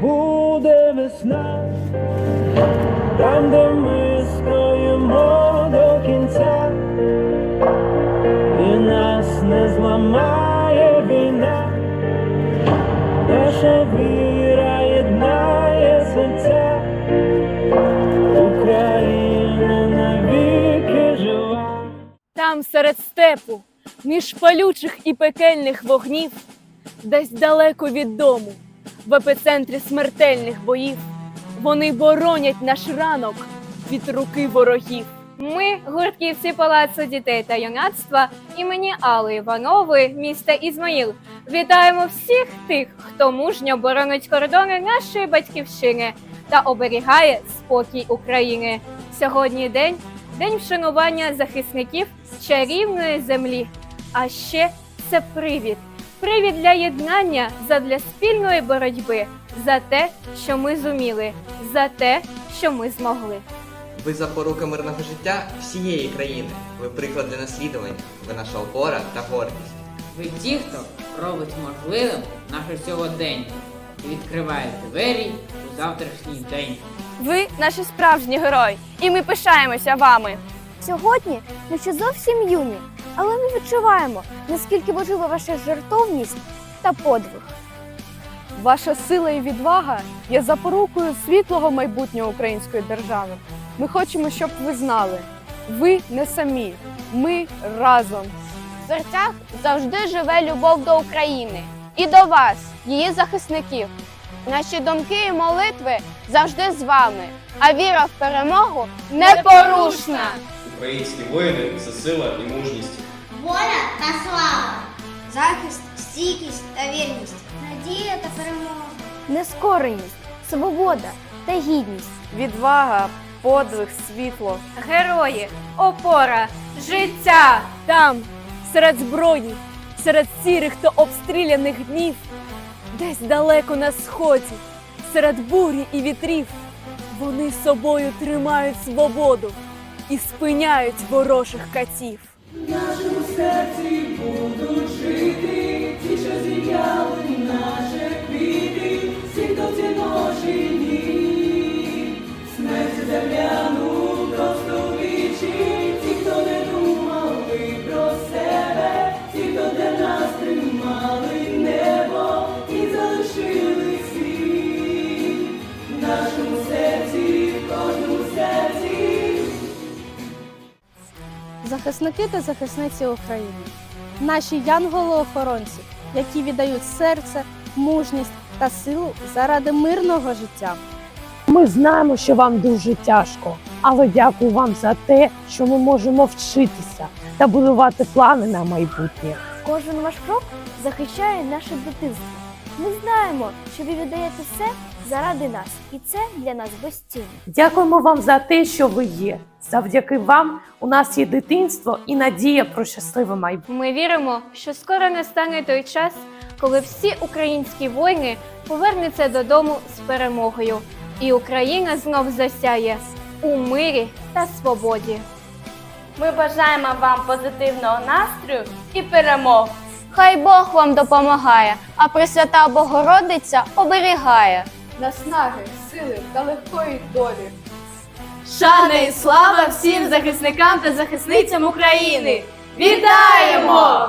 буде весна, там, де ми стоїмо до кінця, і нас не зламає війна, наша віра єднає серця, Україна навіки жива. Там серед степу, між палючих і пекельних вогнів, десь далеко від дому, в епицентрі смертельних боїв, вони боронять наш ранок від руки ворогів. Ми гуртківці Палацу дітей та юнацтва імені Алли Іванової, міста Ізмаїл. Вітаємо всіх тих, хто мужньо боронить кордони нашої батьківщини та оберігає спокій України. Сьогодні день день вшанування захисників чарівної землі. А ще це привід. Привід для єднання задля спільної боротьби за те, що ми зуміли, за те, що ми змогли. Ви запорука мирного життя всієї країни. Ви приклад для наслідування. Ви наша опора та гордість. Ви ті, хто робить можливим наше сьогодення і відкриває двері у завтрашній день. Ви наші справжні герої, і ми пишаємося вами. Сьогодні ми ще зовсім юні, але ми відчуваємо, наскільки важлива ваша жертовність та подвиг. Ваша сила і відвага є запорукою світлого майбутнього української держави. Ми хочемо, щоб ви знали, ви не самі, ми разом. В серцях завжди живе любов до України і до вас, її захисників. Наші думки і молитви завжди з вами, а віра в перемогу непорушна. Українські воїни це сила і мужність. воля та слава, захист, стійкість та вірність, надія та перемога. Нескореність, свобода та гідність. Відвага, подвиг, світло. Герої, опора, життя. Там, серед зброї, серед сірих та обстріляних днів, десь далеко на сході, серед бурі і вітрів, вони собою тримають свободу і спиняють ворожих катів. В нашому серці будуть жити, захисники та захисниці України, наші янголи-охоронці, які віддають серце, мужність та силу заради мирного життя. Ми знаємо, що вам дуже тяжко, але дякую вам за те, що ми можемо вчитися та будувати плани на майбутнє. Кожен ваш крок захищає наше дитинство. Ми знаємо, що ви віддаєте все заради нас, і це для нас безцінно. Дякуємо вам за те, що ви є. Завдяки вам у нас є дитинство і надія про щасливе майбутнє. Ми віримо, що скоро настане той час, коли всі українські воїни повернуться додому з перемогою, і Україна знов засяє у мирі та свободі. Ми бажаємо вам позитивного настрою і перемог. Хай Бог вам допомагає, а Пресвята Богородиця оберігає. Наснаги, сили та легкої долі. Шана і слава всім захисникам та захисницям України! Вітаємо!